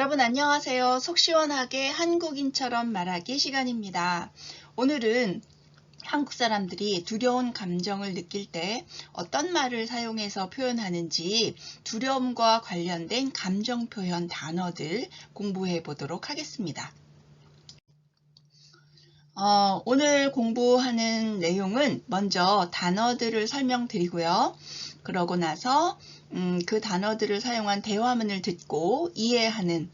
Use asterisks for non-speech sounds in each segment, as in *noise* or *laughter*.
여러분 안녕하세요. 속 시원하게 한국인처럼 말하기 시간입니다. 오늘은 한국 사람들이 두려운 감정을 느낄 때 어떤 말을 사용해서 표현하는지 두려움과 관련된 감정 표현 단어들 공부해 보도록 하겠습니다. 어, 오늘 공부하는 내용은 먼저 단어들을 설명드리고요. 그러고 나서 음, 그 단어들을 사용한 대화문을 듣고 이해하는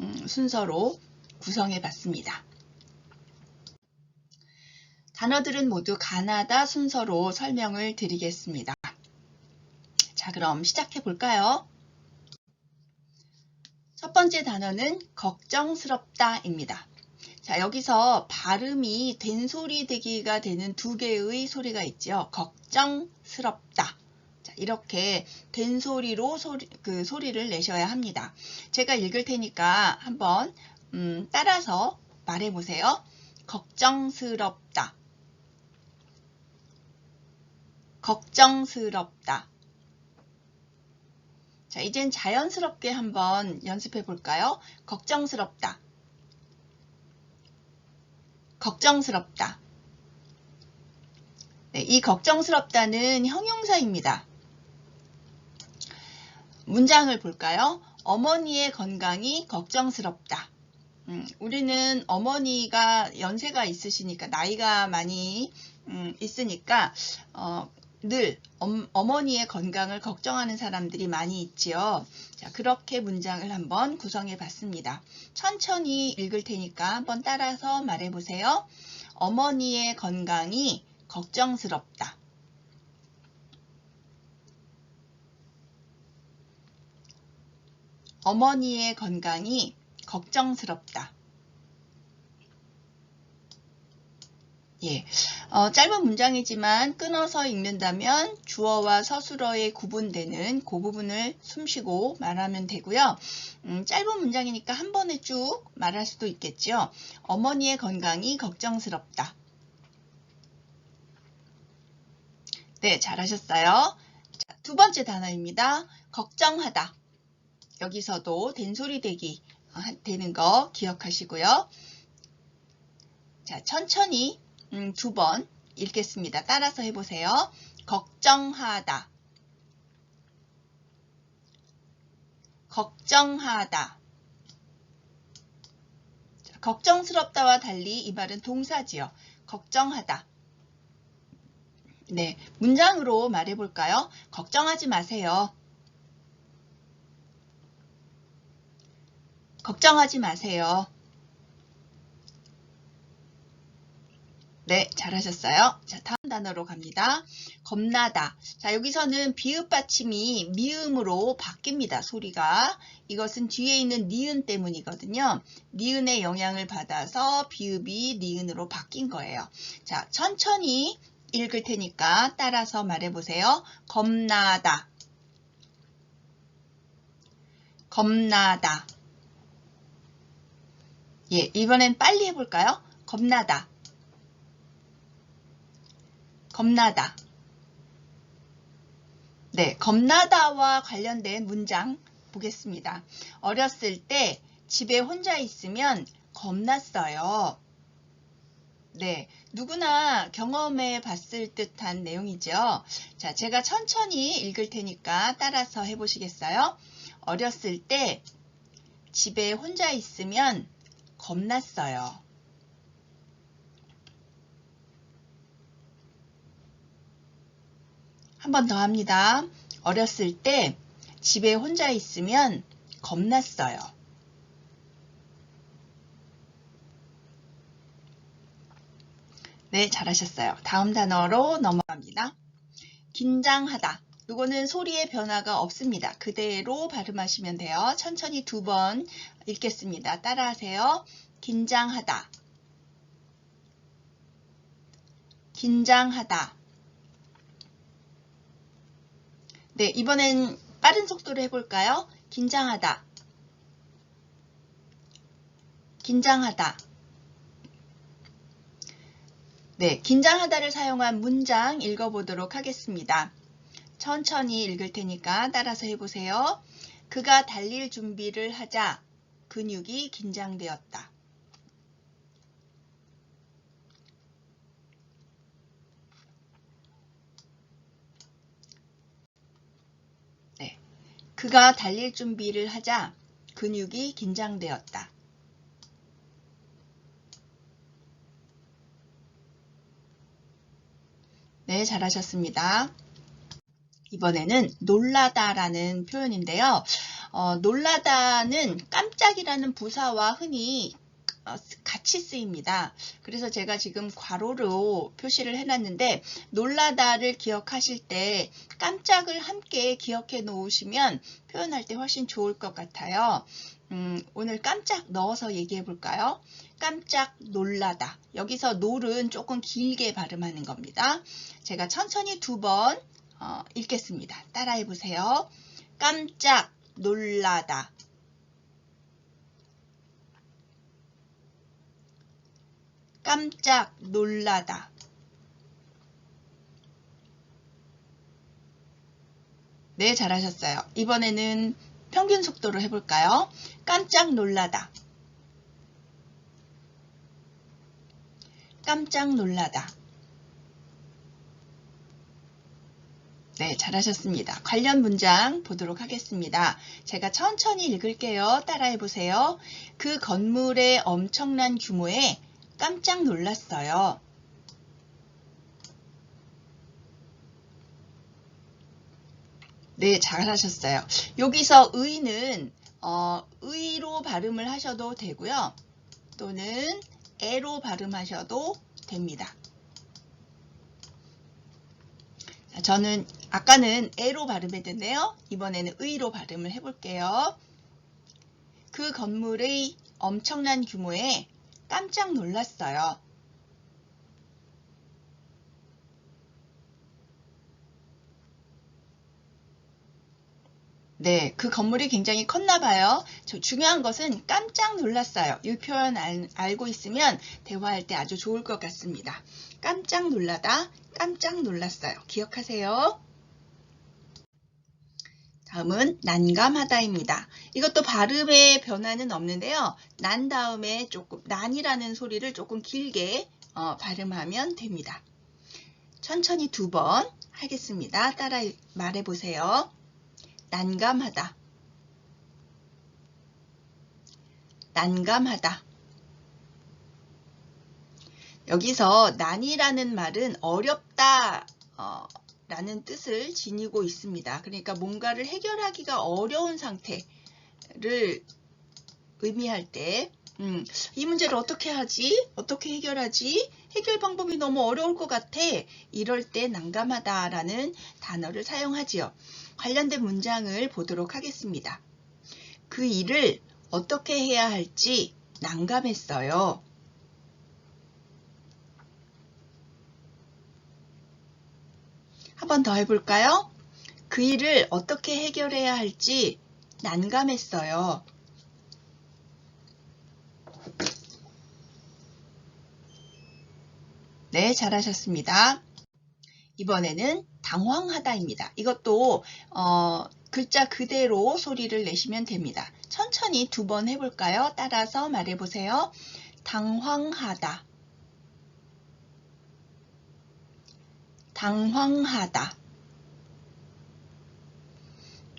음, 순서로 구성해 봤습니다. 단어들은 모두 가나다 순서로 설명을 드리겠습니다. 자, 그럼 시작해 볼까요? 첫 번째 단어는 걱정스럽다입니다. 자, 여기서 발음이 된소리 되기가 되는 두 개의 소리가 있죠. 걱정스럽다. 자, 이렇게 된 소리로 소리, 그 소리를 내셔야 합니다. 제가 읽을 테니까 한번 음, 따라서 말해 보세요. 걱정스럽다. 걱정스럽다. 자, 이젠 자연스럽게 한번 연습해 볼까요? 걱정스럽다. 걱정스럽다. 네, 이 걱정스럽다는 형용사입니다. 문장을 볼까요? 어머니의 건강이 걱정스럽다. 음, 우리는 어머니가 연세가 있으시니까 나이가 많이 음, 있으니까 어, 늘 어머니의 건강을 걱정하는 사람들이 많이 있지요. 자, 그렇게 문장을 한번 구성해 봤습니다. 천천히 읽을 테니까 한번 따라서 말해 보세요. 어머니의 건강이 걱정스럽다. 어머니의 건강이 걱정스럽다. 예, 어, 짧은 문장이지만 끊어서 읽는다면 주어와 서술어에 구분되는 그 부분을 숨쉬고 말하면 되고요. 음, 짧은 문장이니까 한 번에 쭉 말할 수도 있겠죠. 어머니의 건강이 걱정스럽다. 네, 잘하셨어요. 자, 두 번째 단어입니다. 걱정하다. 여기서도 된소리 대기 어, 되는 거 기억하시고요. 자, 천천히 음, 두 번 읽겠습니다. 따라서 해보세요. 걱정하다. 걱정하다. 자, 걱정스럽다와 달리 이 말은 동사지요. 걱정하다. 네, 문장으로 말해볼까요? 걱정하지 마세요. 걱정하지 마세요. 네, 잘하셨어요. 자, 다음 단어로 갑니다. 겁나다. 자, 여기서는 비읍 받침이 미음으로 바뀝니다. 소리가. 이것은 뒤에 있는 니은 때문이거든요. 니은의 영향을 받아서 비읍이 니은으로 바뀐 거예요. 자, 천천히 읽을 테니까 따라서 말해보세요. 겁나다. 겁나다. 예, 이번엔 빨리 해볼까요? 겁나다. 겁나다. 네, 겁나다와 관련된 문장 보겠습니다. 어렸을 때 집에 혼자 있으면 겁났어요. 네, 누구나 경험해 봤을 듯한 내용이죠. 자, 제가 천천히 읽을 테니까 따라서 해보시겠어요? 어렸을 때 집에 혼자 있으면 겁났어요. 한 번 더 합니다. 어렸을 때 집에 혼자 있으면 겁났어요. 네, 잘하셨어요. 다음 단어로 넘어갑니다. 긴장하다. 이거는 소리의 변화가 없습니다. 그대로 발음하시면 돼요. 천천히 두 번 읽겠습니다. 따라하세요. 긴장하다. 긴장하다. 네, 이번엔 빠른 속도로 해볼까요? 긴장하다. 긴장하다. 네, 긴장하다를 사용한 문장 읽어보도록 하겠습니다. 천천히 읽을 테니까 따라서 해보세요. 그가 달릴 준비를 하자. 근육이 긴장되었다. 네. 그가 달릴 준비를 하자 근육이 긴장되었다. 네, 잘하셨습니다. 이번에는 놀라다라는 표현인데요. 어, 놀라다는 깜짝이라는 부사와 흔히 어, 같이 쓰입니다. 그래서 제가 지금 괄호로 표시를 해놨는데 놀라다를 기억하실 때 깜짝을 함께 기억해 놓으시면 표현할 때 훨씬 좋을 것 같아요. 음, 오늘 깜짝 넣어서 얘기해 볼까요? 깜짝 놀라다. 여기서 놀은 조금 길게 발음하는 겁니다. 제가 천천히 두 번 어, 읽겠습니다. 따라해 보세요. 깜짝 놀라다. 깜짝 놀라다. 네, 잘하셨어요. 이번에는 평균 속도로 해볼까요? 깜짝 놀라다. 깜짝 놀라다. 네, 잘하셨습니다. 관련 문장 보도록 하겠습니다. 제가 천천히 읽을게요. 따라해 보세요. 그 건물의 엄청난 규모에 깜짝 놀랐어요. 네, 잘하셨어요. 여기서 의는 어, 의로 발음을 하셔도 되고요. 또는 애로 발음하셔도 됩니다. 저는 아까는 애로 발음했는데요. 이번에는 의로 발음을 해볼게요. 그 건물의 엄청난 규모에 깜짝 놀랐어요. 네, 그 건물이 굉장히 컸나 봐요. 저 중요한 것은 깜짝 놀랐어요. 이 표현 알, 알고 있으면 대화할 때 아주 좋을 것 같습니다. 깜짝 놀라다, 깜짝 놀랐어요. 기억하세요. 다음은 난감하다입니다. 이것도 발음의 변화는 없는데요. 난 다음에 조금 난이라는 소리를 조금 길게 어, 발음하면 됩니다. 천천히 두 번 하겠습니다. 따라 말해보세요. 난감하다. 난감하다. 여기서 난이라는 말은 어렵다 어, 라는 뜻을 지니고 있습니다. 그러니까 뭔가를 해결하기가 어려운 상태를 의미할 때, 음, 이 문제를 어떻게 하지? 어떻게 해결하지? 해결 방법이 너무 어려울 것 같아. 이럴 때 난감하다라는 단어를 사용하지요. 관련된 문장을 보도록 하겠습니다. 그 일을 어떻게 해야 할지 난감했어요. 한 번 더 해볼까요? 그 일을 어떻게 해결해야 할지 난감했어요. 네, 잘하셨습니다. 이번에는 당황하다입니다. 이것도 어, 글자 그대로 소리를 내시면 됩니다. 천천히 두 번 해볼까요? 따라서 말해보세요. 당황하다. 당황하다.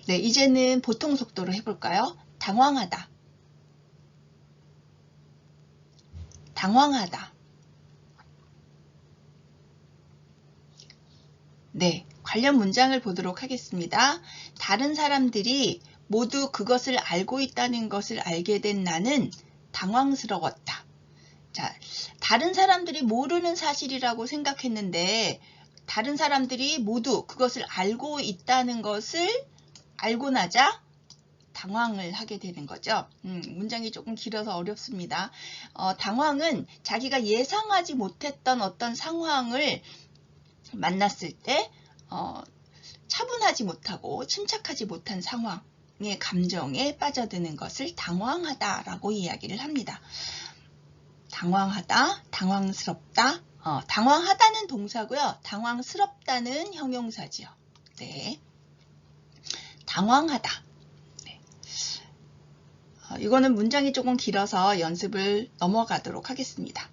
네, 이제는 보통 속도로 해볼까요? 당황하다. 당황하다. 네, 관련 문장을 보도록 하겠습니다. 다른 사람들이 모두 그것을 알고 있다는 것을 알게 된 나는 당황스러웠다. 자, 다른 사람들이 모르는 사실이라고 생각했는데 다른 사람들이 모두 그것을 알고 있다는 것을 알고 나자 당황을 하게 되는 거죠. 음, 문장이 조금 길어서 어렵습니다. 어, 당황은 자기가 예상하지 못했던 어떤 상황을 만났을 때 어, 차분하지 못하고 침착하지 못한 상황의 감정에 빠져드는 것을 당황하다라고 이야기를 합니다. 당황하다, 당황스럽다, 어, 당황하다는 동사고요. 당황스럽다는 형용사지요. 네. 당황하다. 네. 어, 어, 이거는 문장이 조금 길어서 연습을 넘어가도록 하겠습니다.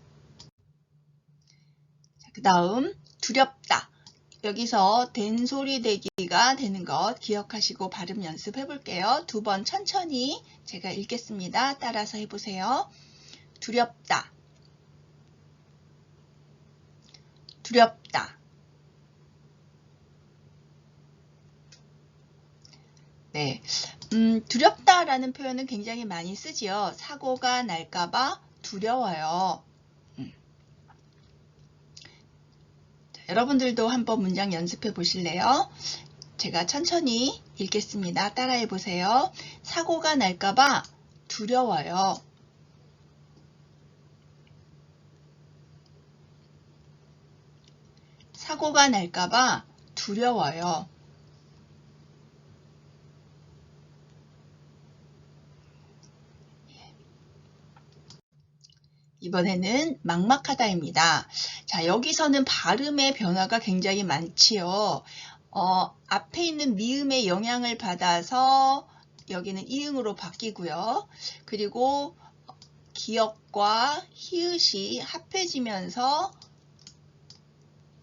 그 다음 두렵다. 여기서 된소리 대기가 되는 것 기억하시고 발음 연습해 볼게요. 두 번 천천히 제가 읽겠습니다. 따라서 해보세요. 두렵다. 두렵다. 네. 음, 두렵다라는 표현은 굉장히 많이 쓰지요. 사고가 날까봐 두려워요. 음. 자, 여러분들도 한번 문장 연습해 보실래요? 제가 천천히 읽겠습니다. 따라해 보세요. 사고가 날까봐 두려워요. 사고가 날까봐 두려워요. 이번에는 막막하다입니다. 자, 여기서는 발음의 변화가 굉장히 많지요. 어, 앞에 있는 미음의 영향을 받아서 여기는 이응으로 바뀌고요. 그리고 기역과 히읗이 합해지면서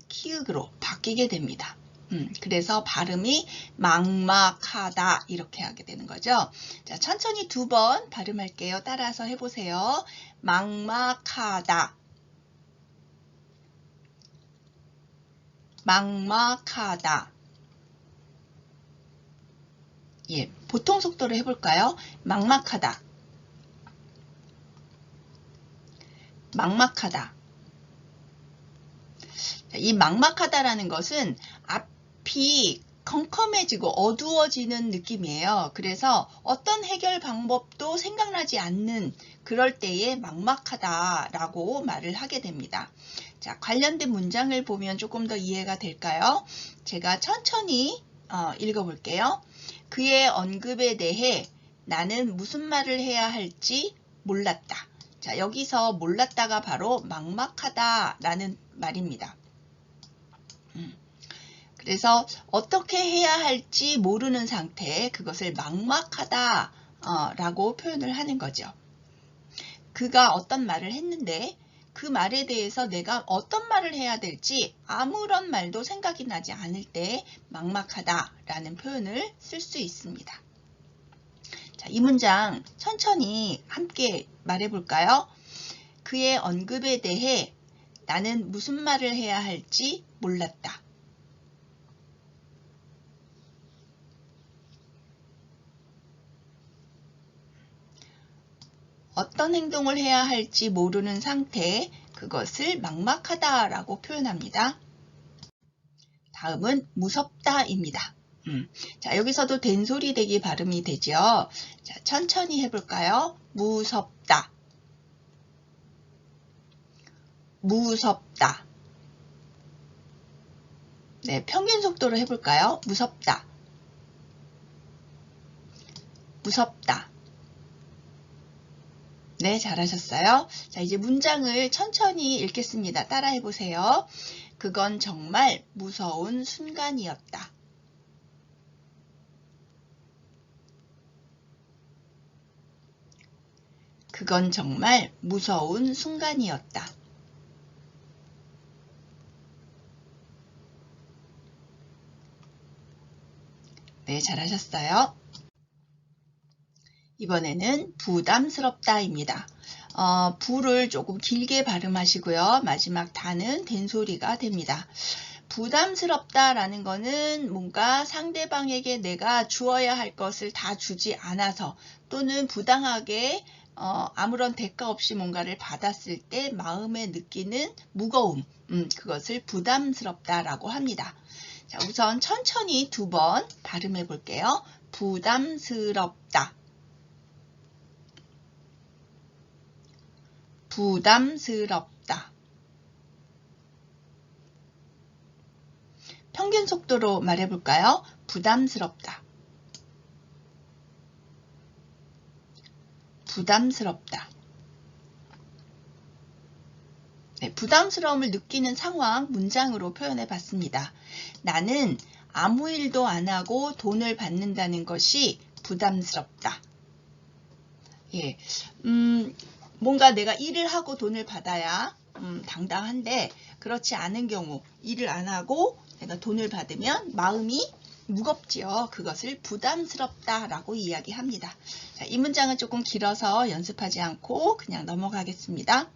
키읔으로 바뀌게 됩니다. 음, 그래서 발음이 막막하다 이렇게 하게 되는 거죠. 자, 천천히 두 번 발음할게요. 따라서 해보세요. 막막하다. 막막하다. 예, 보통 속도로 해볼까요? 막막하다. 막막하다. 이 막막하다라는 것은 앞이 컴컴해지고 어두워지는 느낌이에요. 그래서 어떤 해결 방법도 생각나지 않는 그럴 때에 막막하다라고 말을 하게 됩니다. 자, 관련된 문장을 보면 조금 더 이해가 될까요? 제가 천천히 어, 읽어볼게요. 그의 언급에 대해 나는 무슨 말을 해야 할지 몰랐다. 자, 여기서 몰랐다가 바로 막막하다라는 말입니다. 음. 그래서 어떻게 해야 할지 모르는 상태, 그것을 막막하다 어, 라고 표현을 하는 거죠. 그가 어떤 말을 했는데 그 말에 대해서 내가 어떤 말을 해야 될지 아무런 말도 생각이 나지 않을 때 막막하다라는 표현을 쓸 수 있습니다. 자, 이 문장 천천히 함께 말해볼까요? 그의 언급에 대해 나는 무슨 말을 해야 할지 몰랐다. 어떤 행동을 해야 할지 모르는 상태, 그것을 막막하다라고 표현합니다. 다음은 무섭다입니다. 음. 자, 여기서도 된소리 대기 발음이 되죠. 자, 천천히 해볼까요? 무섭다. 무섭다. 네, 평균 속도로 해볼까요? 무섭다. 무섭다. 네, 잘하셨어요. 자, 이제 문장을 천천히 읽겠습니다. 따라해 보세요. 그건 정말 무서운 순간이었다. 그건 정말 무서운 순간이었다. 네, 잘하셨어요. 이번에는 부담스럽다입니다. 어, 부를 조금 길게 발음하시고요. 마지막 다는 된소리가 됩니다. 부담스럽다라는 거는 뭔가 상대방에게 내가 주어야 할 것을 다 주지 않아서 또는 부당하게 어, 아무런 대가 없이 뭔가를 받았을 때 마음에 느끼는 무거움, 음, 그것을 부담스럽다라고 합니다. 자, 우선 천천히 두 번 발음해 볼게요. 부담스럽다. 부담스럽다. 평균 속도로 말해볼까요? 부담스럽다. 부담스럽다. 네, 부담스러움을 느끼는 상황 문장으로 표현해 봤습니다. 나는 아무 일도 안 하고 돈을 받는다는 것이 부담스럽다. 예, 음, 뭔가 내가 일을 하고 돈을 받아야 음, 당당한데 그렇지 않은 경우 일을 안 하고 내가 돈을 받으면 마음이 무겁지요. 그것을 부담스럽다라고 이야기합니다. 자, 이 문장은 조금 길어서 연습하지 않고 그냥 넘어가겠습니다.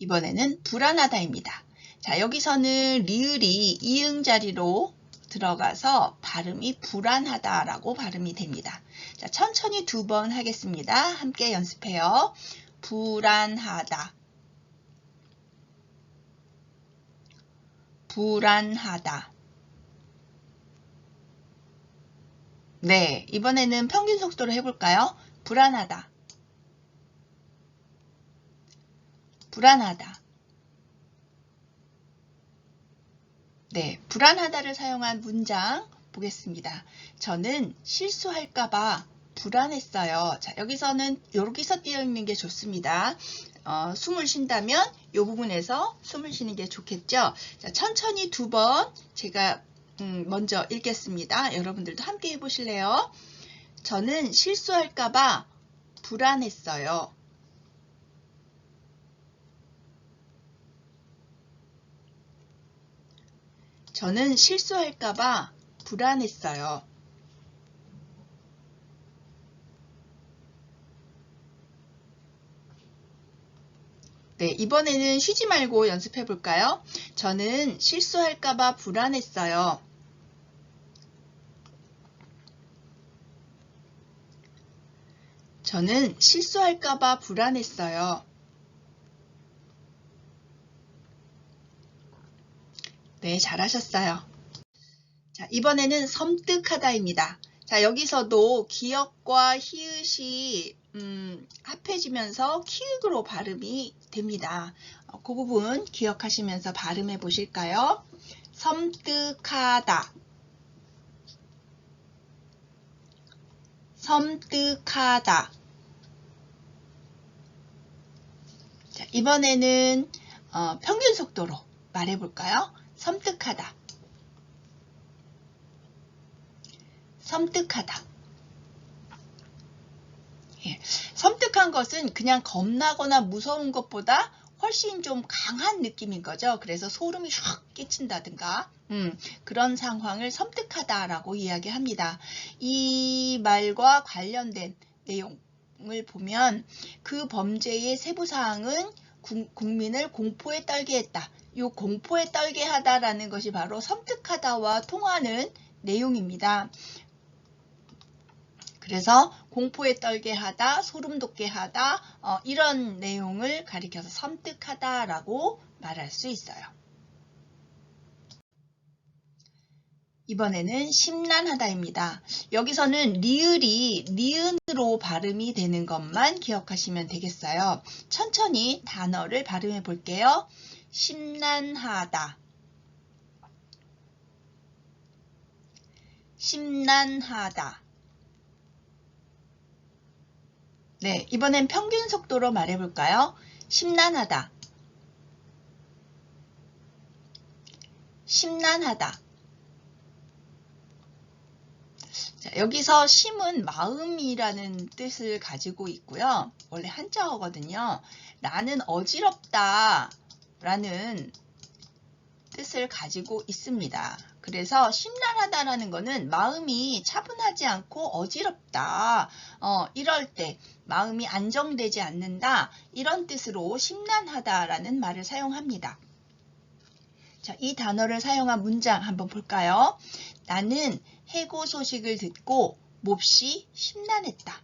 이번에는 불안하다입니다. 자, 여기서는 리을이 이응 자리로 들어가서 발음이 불안하다라고 발음이 됩니다. 자, 천천히 두 번 하겠습니다. 함께 연습해요. 불안하다. 불안하다. 네, 이번에는 평균 속도로 해볼까요? 불안하다. 불안하다. 네, 불안하다를 사용한 문장 보겠습니다. 저는 실수할까봐 불안했어요. 자, 여기서는 여기서 띄어 있는 게 좋습니다. 어, 숨을 쉰다면 이 부분에서 숨을 쉬는 게 좋겠죠. 자, 천천히 두 번 제가 음, 먼저 읽겠습니다. 여러분들도 함께 해보실래요? 저는 실수할까봐 불안했어요. 저는 실수할까봐 불안했어요. 네, 이번에는 쉬지 말고 연습해 볼까요? 저는 실수할까봐 불안했어요. 저는 실수할까봐 불안했어요. 네, 잘하셨어요. 자, 이번에는 섬뜩하다입니다. 자, 여기서도 기역과 히읗이 음, 합해지면서 키읔으로 발음이 됩니다. 어, 그 부분 기억하시면서 발음해 보실까요? 섬뜩하다. 섬뜩하다. 자, 이번에는 어, 평균 속도로 말해 볼까요? 섬뜩하다. 섬뜩하다. 예, 섬뜩한 것은 그냥 겁나거나 무서운 것보다 훨씬 좀 강한 느낌인 거죠. 그래서 소름이 확 끼친다든가 음, 그런 상황을 섬뜩하다라고 이야기합니다. 이 말과 관련된 내용을 보면 그 범죄의 세부 사항은 국민을 공포에 떨게 했다. 이 공포에 떨게 하다라는 것이 바로 섬뜩하다와 통하는 내용입니다. 그래서 공포에 떨게 하다, 소름 돋게 하다 어, 이런 내용을 가리켜서 섬뜩하다라고 말할 수 있어요. 이번에는 심란하다입니다. 여기서는 리을이 니은으로 발음이 되는 것만 기억하시면 되겠어요. 천천히 단어를 발음해 볼게요. 심란하다. 심란하다. 네, 이번엔 평균 속도로 말해볼까요? 심란하다. 심란하다. 자, 여기서 심은 마음이라는 뜻을 가지고 있고요. 원래 한자어거든요. 나는 어지럽다 라는 뜻을 가지고 있습니다. 그래서 심란하다라는 것은 마음이 차분하지 않고 어지럽다. 어, 이럴 때 마음이 안정되지 않는다. 이런 뜻으로 심란하다라는 말을 사용합니다. 자, 이 단어를 사용한 문장 한번 볼까요? 나는 해고 소식을 듣고 몹시 심란했다.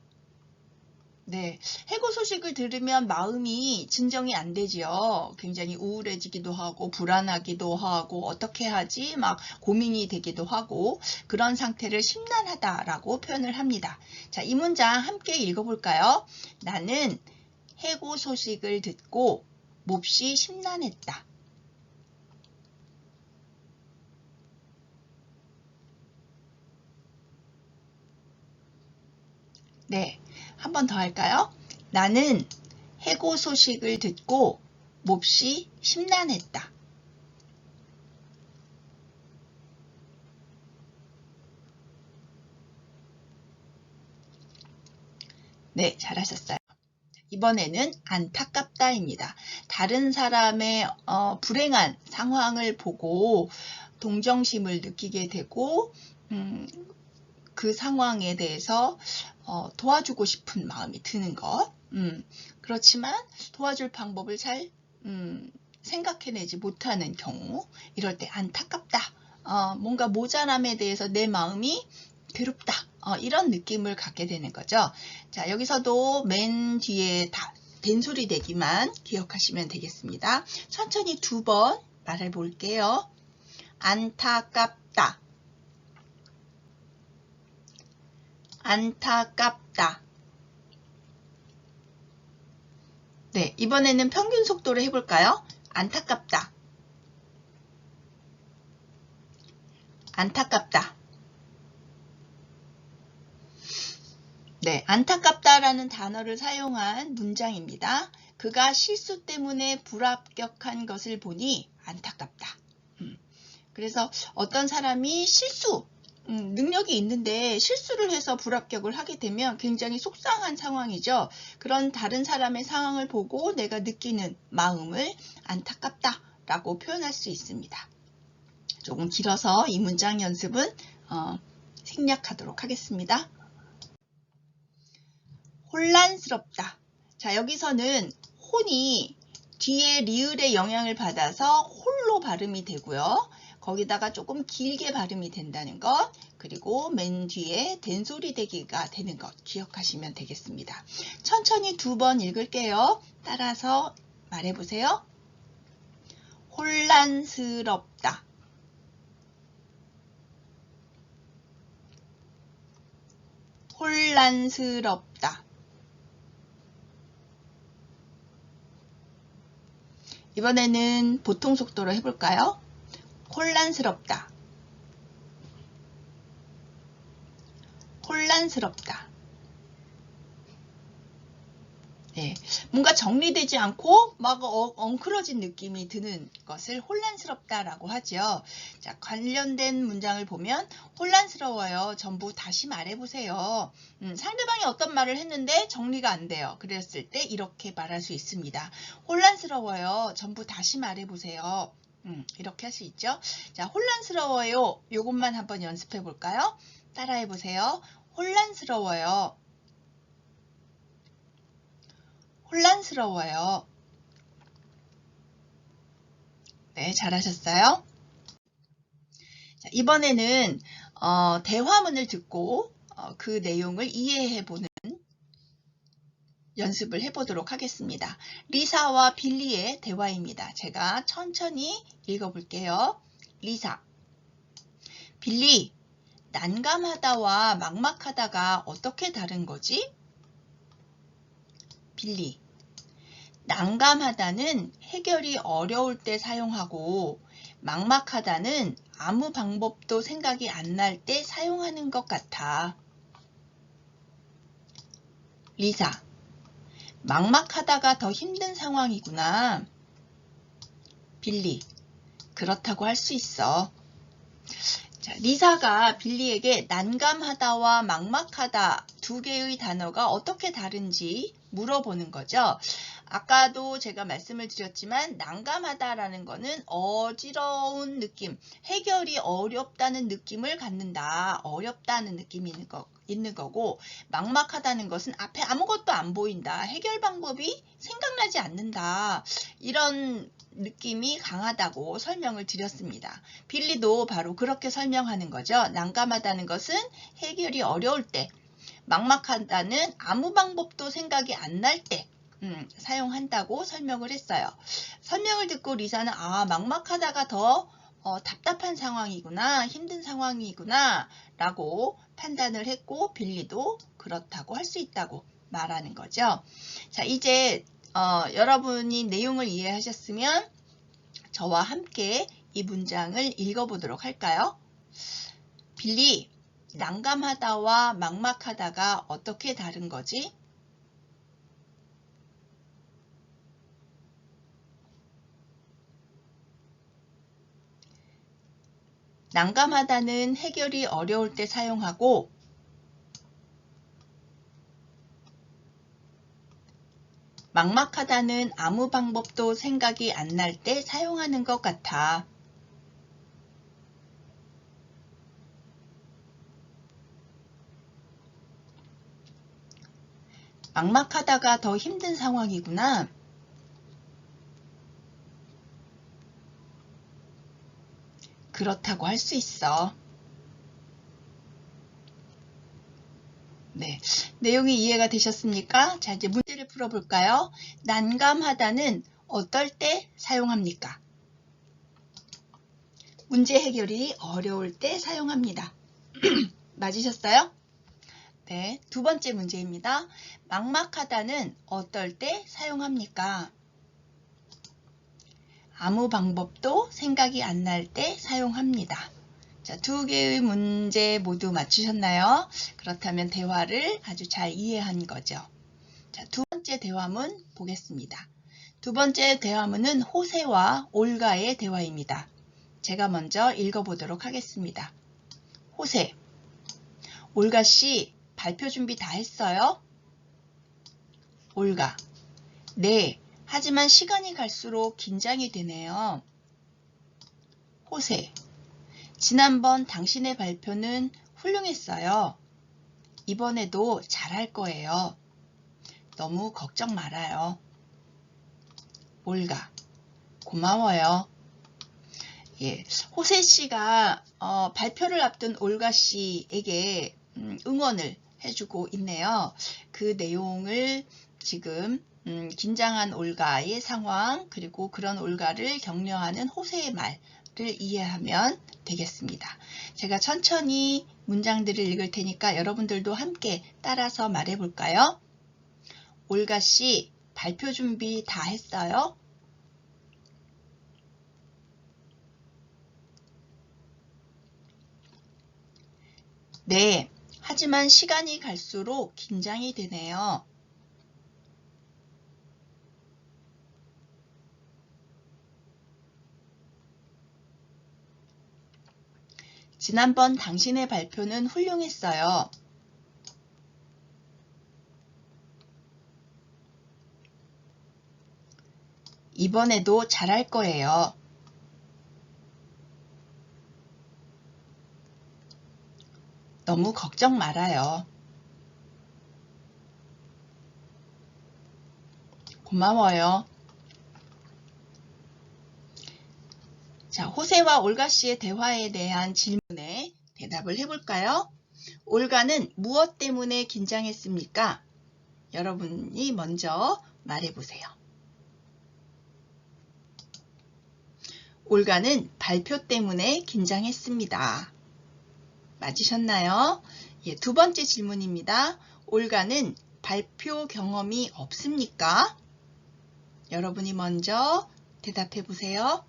네, 해고 소식을 들으면 마음이 진정이 안 되지요. 굉장히 우울해지기도 하고 불안하기도 하고 어떻게 하지 막 고민이 되기도 하고 그런 상태를 심란하다라고 표현을 합니다. 자, 이 문장 함께 읽어볼까요? 나는 해고 소식을 듣고 몹시 심란했다. 네, 한 번 더 할까요? 나는 해고 소식을 듣고 몹시 심란했다. 네, 잘하셨어요. 이번에는 안타깝다입니다. 다른 사람의 어, 불행한 상황을 보고 동정심을 느끼게 되고 음, 그 상황에 대해서 어, 도와주고 싶은 마음이 드는 것. 음, 그렇지만 도와줄 방법을 잘 음, 생각해내지 못하는 경우 이럴 때 안타깝다. 어, 뭔가 모자람에 대해서 내 마음이 괴롭다. 어, 이런 느낌을 갖게 되는 거죠. 자, 여기서도 맨 뒤에 다, 된소리 대기만 기억하시면 되겠습니다. 천천히 두 번 말해 볼게요. 안타깝다. 안타깝다. 네, 이번에는 평균 속도로 해볼까요? 안타깝다. 안타깝다. 네, 안타깝다라는 단어를 사용한 문장입니다. 그가 실수 때문에 불합격한 것을 보니 안타깝다. 음, 그래서 어떤 사람이 실수, 음, 능력이 있는데 실수를 해서 불합격을 하게 되면 굉장히 속상한 상황이죠. 그런 다른 사람의 상황을 보고 내가 느끼는 마음을 안타깝다 라고 표현할 수 있습니다. 조금 길어서 이 문장 연습은 어, 생략하도록 하겠습니다. 혼란스럽다. 자, 여기서는 혼이 뒤에 리을의 영향을 받아서 홀로 발음이 되고요. 거기다가 조금 길게 발음이 된다는 것, 그리고 맨 뒤에 된소리 대기가 되는 것 기억하시면 되겠습니다. 천천히 두 번 읽을게요. 따라서 말해보세요. 혼란스럽다. 혼란스럽다. 이번에는 보통 속도로 해볼까요? 혼란스럽다. 혼란스럽다. 네, 뭔가 정리되지 않고 막 어, 엉클어진 느낌이 드는 것을 혼란스럽다라고 하죠. 자, 관련된 문장을 보면 혼란스러워요. 전부 다시 말해보세요. 음, 상대방이 어떤 말을 했는데 정리가 안 돼요. 그랬을 때 이렇게 말할 수 있습니다. 혼란스러워요. 전부 다시 말해보세요. 음, 이렇게 할 수 있죠. 자, 혼란스러워요. 요것만 한번 연습해 볼까요? 따라해 보세요. 혼란스러워요. 혼란스러워요. 네, 잘하셨어요. 자, 이번에는 어, 대화문을 듣고 어, 그 내용을 이해해 보는 연습을 해보도록 하겠습니다. 리사와 빌리의 대화입니다. 제가 천천히 읽어볼게요. 리사 빌리, 난감하다와 막막하다가 어떻게 다른 거지? 빌리 난감하다는 해결이 어려울 때 사용하고 막막하다는 아무 방법도 생각이 안 날 때 사용하는 것 같아. 리사 막막하다가 더 힘든 상황이구나. 빌리 그렇다고 할 수 있어. 자, 리사가 빌리에게 난감하다와 막막하다 두 개의 단어가 어떻게 다른지 물어보는 거죠. 아까도 제가 말씀을 드렸지만 난감하다라는 거는 어지러운 느낌, 해결이 어렵다는 느낌을 갖는다. 어렵다는 느낌이 있는, 거, 있는 거고 막막하다는 것은 앞에 아무것도 안 보인다. 해결 방법이 생각나지 않는다. 이런 느낌이 강하다고 설명을 드렸습니다. 빌리도 바로 그렇게 설명하는 거죠. 난감하다는 것은 해결이 어려울 때, 막막하다는 아무 방법도 생각이 안 날 때, 음, 사용한다고 설명을 했어요. 설명을 듣고 리사는 아 막막하다가 더 어, 답답한 상황이구나 힘든 상황이구나 라고 판단을 했고 빌리도 그렇다고 할 수 있다고 말하는 거죠. 자 이제 어, 여러분이 내용을 이해하셨으면 저와 함께 이 문장을 읽어보도록 할까요? 빌리, 난감하다와 막막하다가 어떻게 다른 거지? 난감하다는 해결이 어려울 때 사용하고 막막하다는 아무 방법도 생각이 안 날 때 사용하는 것 같아. 막막하다가 더 힘든 상황이구나. 그렇다고 할 수 있어. 네. 내용이 이해가 되셨습니까? 자, 이제 문제를 풀어볼까요? 난감하다는 어떨 때 사용합니까? 문제 해결이 어려울 때 사용합니다. *clears throat* 맞으셨어요? 네. 두 번째 문제입니다. 막막하다는 어떨 때 사용합니까? 아무 방법도 생각이 안 날 때 사용합니다. 자, 두 개의 문제 모두 맞추셨나요? 그렇다면 대화를 아주 잘 이해한 거죠. 자, 두 번째 대화문 보겠습니다. 두 번째 대화문은 호세와 올가의 대화입니다. 제가 먼저 읽어보도록 하겠습니다. 호세, 올가 씨 발표 준비 다 했어요? 올가, 네, 하지만 시간이 갈수록 긴장이 되네요. 호세, 지난번 당신의 발표는 훌륭했어요. 이번에도 잘할 거예요. 너무 걱정 말아요. 올가, 고마워요. 예, 호세 씨가 어, 발표를 앞둔 올가 씨에게 음, 응원을 해주고 있네요. 그 내용을 지금 음, 긴장한 올가의 상황 그리고 그런 올가를 격려하는 호세의 말을 이해하면 되겠습니다. 제가 천천히 문장들을 읽을 테니까 여러분들도 함께 따라서 말해 볼까요? 올가 씨 발표 준비 다 했어요? 네, 하지만 시간이 갈수록 긴장이 되네요. 지난번 당신의 발표는 훌륭했어요. 이번에도 잘할 거예요. 너무 걱정 말아요. 고마워요. 자, 호세와 올가 씨의 대화에 대한 질문에 대답을 해볼까요? 올가는 무엇 때문에 긴장했습니까? 여러분이 먼저 말해보세요. 올가는 발표 때문에 긴장했습니다. 맞으셨나요? 예, 두 번째 질문입니다. 올가는 발표 경험이 없습니까? 여러분이 먼저 대답해 보세요.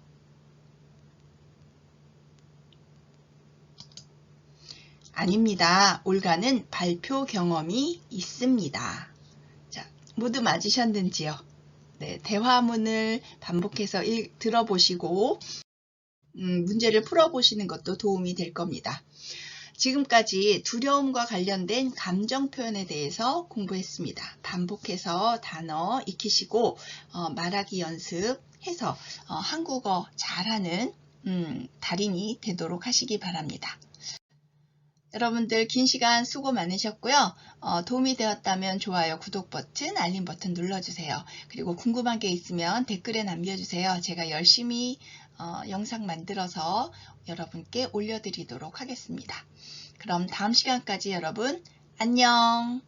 아닙니다. 올가는 발표 경험이 있습니다. 자, 모두 맞으셨는지요? 네, 대화문을 반복해서 읽, 들어보시고 음, 문제를 풀어보시는 것도 도움이 될 겁니다. 지금까지 두려움과 관련된 감정 표현에 대해서 공부했습니다. 반복해서 단어 익히시고 어, 말하기 연습해서 어, 한국어 잘하는 음, 달인이 되도록 하시기 바랍니다. 여러분들 긴 시간 수고 많으셨고요. 어, 도움이 되었다면 좋아요, 구독 버튼, 알림 버튼 눌러주세요. 그리고 궁금한 게 있으면 댓글에 남겨주세요. 제가 열심히 어, 영상 만들어서 여러분께 올려드리도록 하겠습니다. 그럼 다음 시간까지 여러분 안녕